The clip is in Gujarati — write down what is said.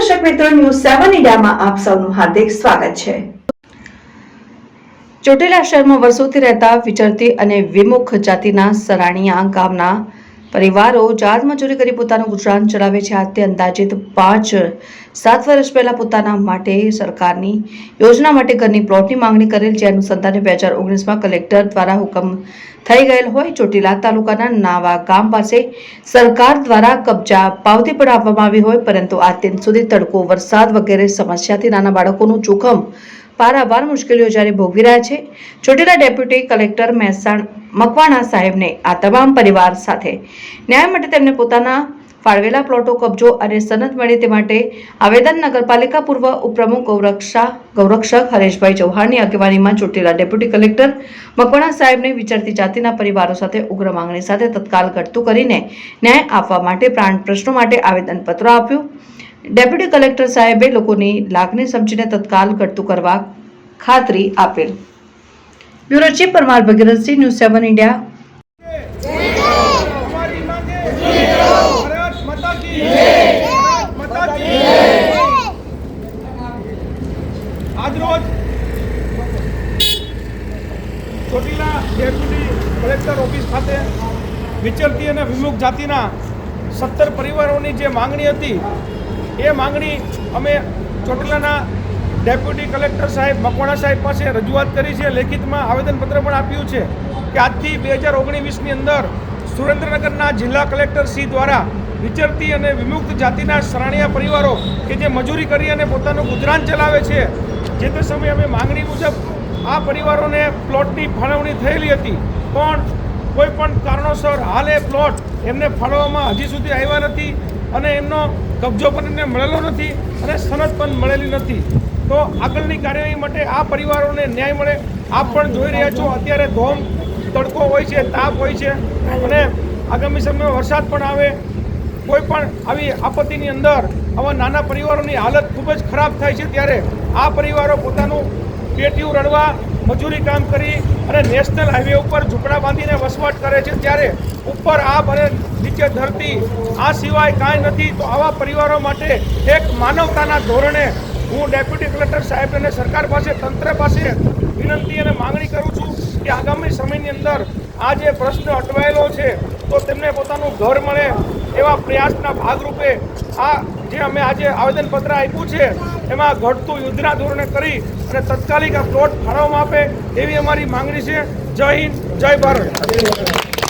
મિત્રો ન્યૂઝ સેવન ઇન્ડિયામાં આપ સૌનું હાર્દિક સ્વાગત છે. ચોટીલા શહેરમાં વર્ષોથી રહેતા વિચરતી અને વિમુખ જાતિના સરાણીયા ગામના પરિવારો જાત મજૂરી કરી પોતાનું ગુજરાન ચલાવે છે. તે અંદાજિત પાંચ, સાત વર્ષ પહેલા પોતાના માટે સરકારની યોજના માટે ઘરની પ્લોટની માંગણી કરેલ જે અનુસંધાને બે હજાર ઓગણીસમાં કલેક્ટર દ્વારા હુકમ થઈ ગયેલ હોય, ચોટીલા તાલુકાના નાવા ગામ પાસે સરકાર દ્વારા કબજા પાવતી પણ આપવામાં આવી હોય, પરંતુ આ દિન સુધી તડકો, વરસાદ વગેરે સમસ્યાથી નાના બાળકોનું જોખમ પારાવાર મુશ્કેલીઓ જ્યારે ભોગવી રહ્યા છે, ચોટીલા ડેપ્યુટી કલેક્ટર મહેસાણ મકવાણા સાહેબને આ તમામ પરિવાર સાથે ન્યાય માટે તેમને પોતાના ફાળવેલા પ્લોટો, કબજો અને સનદ મળે તે માટે આવેદન નગરપાલિકા પૂર્વ ઉપપ્રમુખ ગૌરક્ષા, ગૌરક્ષક હરેશભાઈ ચૌહાણની આગેવાનીમાં ચોટીલા ડેપ્યુટી કલેક્ટર મકવાણા સાહેબને વિચારતી જાતિના પરિવારો સાથે ઉગ્ર માંગણી સાથે તત્કાલ ઘટતું કરીને ન્યાય આપવા માટે પ્રાણ પ્રશ્નો માટે આવેદનપત્ર આપ્યું. ડેપ્યુટી કલેક્ટર સાહેબે લોકોની લાગણી સમજીને તત્કાલ કરતું કરવા ખાતરી આપેલ. Bureau chief Parmar Bhagirathsinh, news seven India. આજરોજ ચોટીલા ડેપ્યુટી કલેક્ટર ઓફિસ ખાતે વિચરતી અને વિમુખ જાતિના સત્તર પરિવારોની જે માંગણી હતી એ માંગણી અમે ચોટીલાના ડેપ્યુટી કલેક્ટર સાહેબ મકવાણા સાહેબ પાસે રજૂઆત કરી છે, લેખિતમાં આવેદનપત્ર પણ આપ્યું છે કે આજથી બે હજાર ઓગણીસની અંદર સુરેન્દ્રનગરના જિલ્લા કલેક્ટર સી દ્વારા વિચરતી અને વિમુક્ત જાતિના સરાણીયા પરિવારો કે જે મજૂરી કરી અને પોતાનું ગુજરાન ચલાવે છે, જે તે સમયે અમે માંગણી મુજબ આ પરિવારોને પ્લોટની ફાળવણી થયેલી હતી. પણ કોઈ પણ કારણોસર હાલ એ પ્લોટ એમને ફાળવવામાં હજી સુધી આવ્યા નથી. અને એમનો કબજો પણ એમને મળેલો નથી અને સનદ પણ મળેલી નથી. તો આગળની કાર્યવાહી માટે આ પરિવારોને ન્યાય મળે. આપ પણ જોઈ રહ્યા છો, અત્યારે ધોમ તડકો હોય છે, તાપ હોય છે અને આગામી સમયમાં વરસાદ પણ આવે. કોઈ પણ આવી આપત્તિની અંદર આવા નાના પરિવારોની હાલત ખૂબ જ ખરાબ થાય છે ત્યારે આ પરિવારો પોતાનું પેટીયું રડવા મજૂરી કામ કરી અને નેશનલ હાઈવે ઉપર ઝૂંપડા બાંધીને વસવાટ કરે છે. ત્યારે ઉપર આપ અને નીચે ધરતી, આ સિવાય કાંઈ નથી, તો આવા પરિવારો માટે એક માનવતાના ધોરણે હું ડેપ્યુટી કલેક્ટર સાહેબ અને સરકાર પાસે તંત્ર પાસે વિનંતી અને માંગણી કરું છું કે આગામી સમયની અંદર આ જે પ્રશ્ન અટવાયેલો છે, તો તેમને પોતાનું ઘર મળે એવા પ્રયાસના ભાગરૂપે આ જે અમે આજે આવેદનપત્ર આપ્યું છે, એમાં ઘટતું યુદ્ધના ધોરણે કરી અને તત્કાલિક આ પ્લોટ ફાળવવામાં આપે એવી અમારી માંગણી છે. જય હિન્દ, જય ભારત.